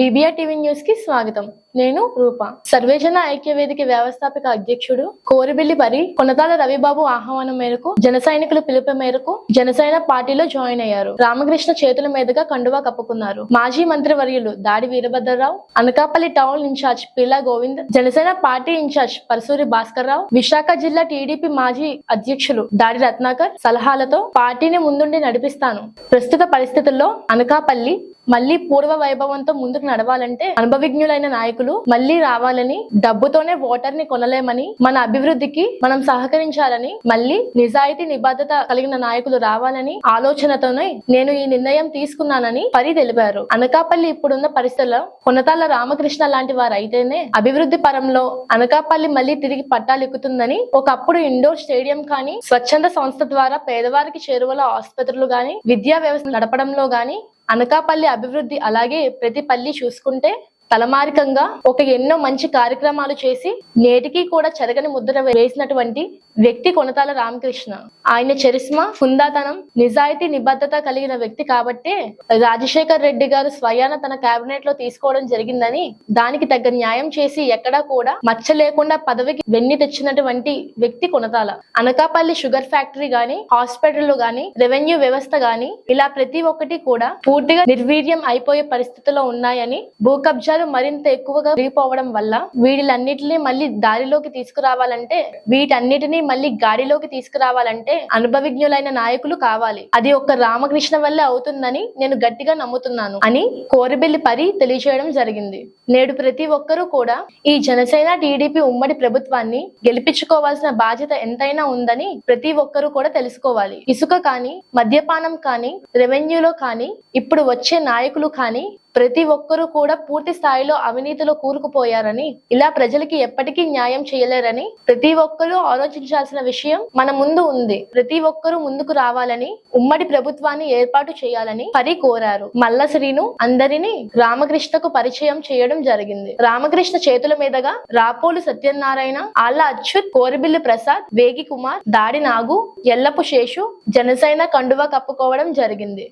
BBR TV న్యూస్కి స్వాగతం. నేను రూప. సర్వేజన ఐక్య వేదిక వ్యవస్థాపక అధ్యక్షుడు కోరిబిల్లి పరి కొనతాల రవిబాబు ఆహ్వానం మేరకు జన సైనికుల పిలుపు మేరకు జనసేన పార్టీలో జాయిన్ అయ్యారు. రామకృష్ణ చేతుల మీదుగా కండువా కప్పుకున్నారు. మాజీ మంత్రి వర్యులు దాడి Veerabhadrarao Anakapalli town in charge Pilla Govind Janasena party in charge Parasuri Bhaskar Rao Visakha జిల్లా టీడీపీ మాజీ అధ్యక్షులు దాడి రత్నాకర్ సలహాలతో పార్టీని ముందుండి నడిపిస్తాను. ప్రస్తుత పరిస్థితుల్లో అనకాపల్లి మళ్ళీ పూర్వ వైభవంతో ముందుకు నడవాలంటే అనుభవిజ్ఞులైన నాయకులు మళ్ళీ రావాలని డబ్బుతోనే ఓటర్ని కొనలేమని మన అభివృద్ధికి మనం సహకరించాలని మళ్ళీ నిజాయితీ నిబద్ధత కలిగిన నాయకులు రావాలని ఆలోచనతోనే నేను ఈ నిర్ణయం తీసుకున్నానని పరి తెలిపారు. అనకాపల్లి ఇప్పుడున్న పరిస్థితుల్లో కొనతాల రామకృష్ణ లాంటి వారు అయితేనే అభివృద్ధి పరంలో అనకాపల్లి మళ్ళీ తిరిగి పట్టాలెక్కుతుందని ఒకప్పుడు ఇండోర్ స్టేడియం కానీ స్వచ్ఛంద సంస్థ ద్వారా పేదవారికి చేరువల ఆసుపత్రులు గాని విద్యా వ్యవస్థ నడపడంలో గాని అనకాపల్లి అభివృద్ధి అలాగే ప్రతి పల్లి చూసుకుంటే తలమారికంగా ఒక ఎన్నో మంచి కార్యక్రమాలు చేసి నేటికి కూడా చెరగని ముద్ర వేసినటువంటి వ్యక్తి కొనతాల రామకృష్ణ. ఆయన చరిస్మా హుందాతనం నిజాయితీ నిబద్ధత కలిగిన వ్యక్తి కాబట్టే రాజశేఖర్ రెడ్డి గారు స్వయాన తన కేబినెట్లో తీసుకోవడం జరిగిందని దానికి తగ్గ న్యాయం చేసి ఎక్కడా కూడా మచ్చ లేకుండా పదవికి వెన్ని తెచ్చినటువంటి వ్యక్తి కొనతాల. అనకాపల్లి షుగర్ ఫ్యాక్టరీ గాని హాస్పిటల్ గాని రెవెన్యూ వ్యవస్థ గాని ఇలా ప్రతి ఒక్కటి కూడా పూర్తిగా నిర్వీర్యం అయిపోయే పరిస్థితిలో ఉన్నాయని భూ కబ్జాలు మరింత ఎక్కువగా పెరిగిపోవడం వల్ల వీటిలన్నిటిని మళ్ళీ దారిలోకి తీసుకురావాలంటే వీటన్నిటిని మళ్ళీ గాడిలోకి తీసుకురావాలంటే అనుభవజ్ఞులైన నాయకులు కావాలి. అది ఒక్క రామకృష్ణ వల్లే అవుతుందని నేను గట్టిగా నమ్ముతున్నాను అని కోరిబెల్లి పరి తెలియజేయడం జరిగింది. నేడు ప్రతి ఒక్కరూ కూడా ఈ జనసేన టీడీపీ ఉమ్మడి ప్రభుత్వాన్ని గెలిపించుకోవాల్సిన బాధ్యత ఎంతైనా ఉందని ప్రతి ఒక్కరూ కూడా తెలుసుకోవాలి. ఇసుక కానీ మద్యపానం కానీ రెవెన్యూలో కానీ ఇప్పుడు వచ్చే నాయకులు కానీ ప్రతి ఒక్కరూ కూడా పూర్తి స్థాయిలో అవినీతిలో కూరుకుపోయారని ఇలా ప్రజలకి ఎప్పటికీ న్యాయం చేయలేరని ప్రతి ఒక్కరూ ఆలోచించాల్సిన విషయం మన ముందు ఉంది. ప్రతి ఒక్కరూ ముందుకు రావాలని ఉమ్మడి ప్రభుత్వాన్ని ఏర్పాటు చేయాలని పరి కోరారు. మల్ల శ్రీను అందరినీ రామకృష్ణకు పరిచయం చేయడం జరిగింది. రామకృష్ణ చేతుల మీదుగా రాపోలు సత్యనారాయణ ఆళ్ళ అచ్యుత్ కోరిబిల్లి ప్రసాద్ వేగి కుమార్ దాడి నాగు ఎల్లపు శేషు జనసేన కండువా కప్పుకోవడం జరిగింది.